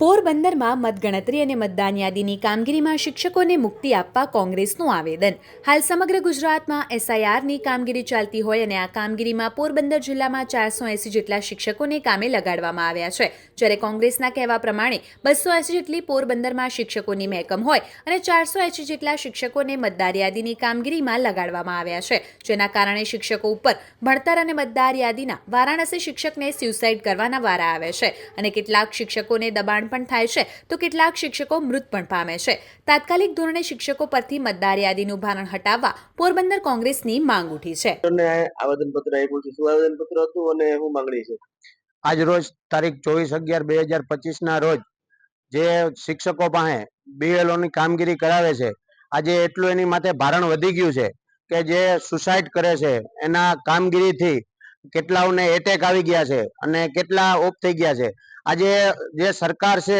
પોરબંદરમાં મતગણતરી અને મતદાન યાદીની કામગીરીમાં શિક્ષકોને મુક્તિ આપવા કોંગ્રેસનું આવેદન. હાલ સમગ્ર ગુજરાતમાં એસઆઈઆરની કામગીરી ચાલતી હોય અને આ કામગીરીમાં પોરબંદર જિલ્લામાં ચારસો એંસી જેટલા શિક્ષકોને કામે લગાડવામાં આવ્યા છે. જ્યારે કોંગ્રેસના કહેવા પ્રમાણે બસો એંસી જેટલી પોરબંદરમાં શિક્ષકોની મહેકમ હોય અને ચારસો એંસી જેટલા શિક્ષકોને મતદાર યાદીની કામગીરીમાં લગાડવામાં આવ્યા છે. જેના કારણે શિક્ષકો ઉપર ભણતર અને મતદાર યાદીના વારાણસી શિક્ષકને સ્યુસાઇડ કરવાના વારા આવે છે અને કેટલાક શિક્ષકોને દબાણ પણ થાય છે તો કેટલાક શિક્ષકો મૃત પણ પામે છે. તાત્કાલિક ધોરણે શિક્ષકો પરથી મતદાર યાદીનું ભારણ હટાવવા પોરબંદર કોંગ્રેસની માંગ ઉઠી છે. ને આપ્યું છે. શું આવેદન હતું અને શું માંગણી છે? આજ રોજ તારીખ ચોવીસ અગિયાર બે હજાર પચીસ ના રોજ જે શિક્ષકો પાસે બીએલઓ ની કામગીરી કરાવે છે આજે એટલું એની માથે ભારણ વધી ગયું છે કે જે સુસાઇડ કરે છે એના કામગીરીથી કેટલાઓને એટેક આવી ગયા છે અને કેટલા ઓફ થઈ ગયા છે. આજે જે સરકાર છે,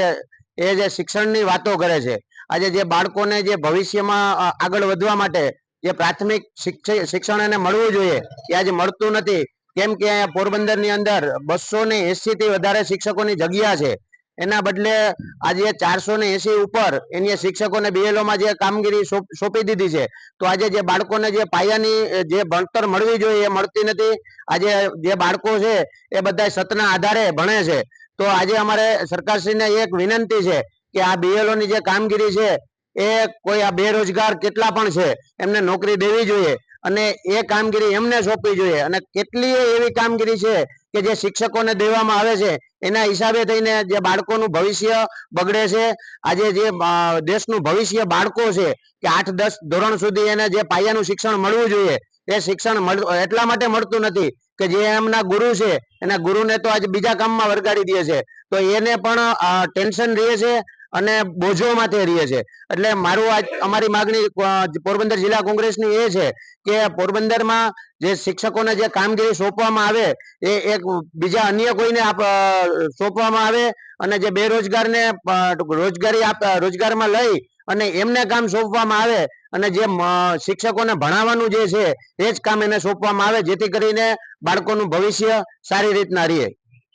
એ જે શિક્ષણની વાતો કરે છે, આજે જે બાળકોને જે ભવિષ્યમાં આગળ વધવા માટે જે પ્રાથમિક શિક્ષ- શિક્ષણ એને મળવું જોઈએ, એ આજે મળતું નથી. કેમ કે પોરબંદરની અંદર બસો ને એસી થી વધારે શિક્ષકોની જગ્યા છે. એના બદલે આજે ચારસો ને એસી ઉપર એની શિક્ષકોને બીએલઓમાં જે કામગીરી સોંપ- દીધી છે, તો આજે જે બાળકોને જે પાયાની જે ભણતર મળવી જોઈએ એ મળતી નથી, આજે જે બાળકો છે એ બધા સતના આધારે ભણે છે. તો આજે અમારે સરકારશ્રીને એક વિનંતી છે કે આ બીએલોની જે કામગીરી છે એ કોઈ આ બેરોજગાર કેટલા પણ છે, એમને નોકરી દેવી જોઈએ અને એ કામગીરી એમને સોંપવી જોઈએ અને કેટલી એવી કામગીરી છે કે જે શિક્ષકોને દેવામાં આવે છે, એના હિસાબે થઈને જે બાળકોનું ભવિષ્ય બગડે છે, આજે જે દેશનું ભવિષ્ય બાળકો છે, કે આઠ, દસ ધોરણ સુધી એને જે પાયાનું શિક્ષણ મળવું જોઈએ, એ શિક્ષણ એટલા માટે મળતું નથી કે જે એમના ગુરુ છે, એના ગુરુને તો આજે બીજા કામમાં વરગાડી દે છે. તો એને પણ ટેન્શન રહે છે અને બોજો તે રહે છે એટલે મારું આજ, અમારી માગણી પોરબંદર જિલ્લા કોંગ્રેસની એ છે કે પોરબંદરમાં જે શિક્ષકોને જે કામગીરી સોંપવામાં આવે, એ એક બીજા અન્ય કોઈને સોંપવામાં આવે અને જે બેરોજગારને રોજગારી આપ રોજગારમાં લઈ અને એમને કામ સોંપવામાં આવે અને જે શિક્ષકોને ભણાવવાનું જે છે, એ જ કામ એને સોંપવામાં આવે, જેથી કરીને બાળકોનું ભવિષ્ય સારી રીતના રહે.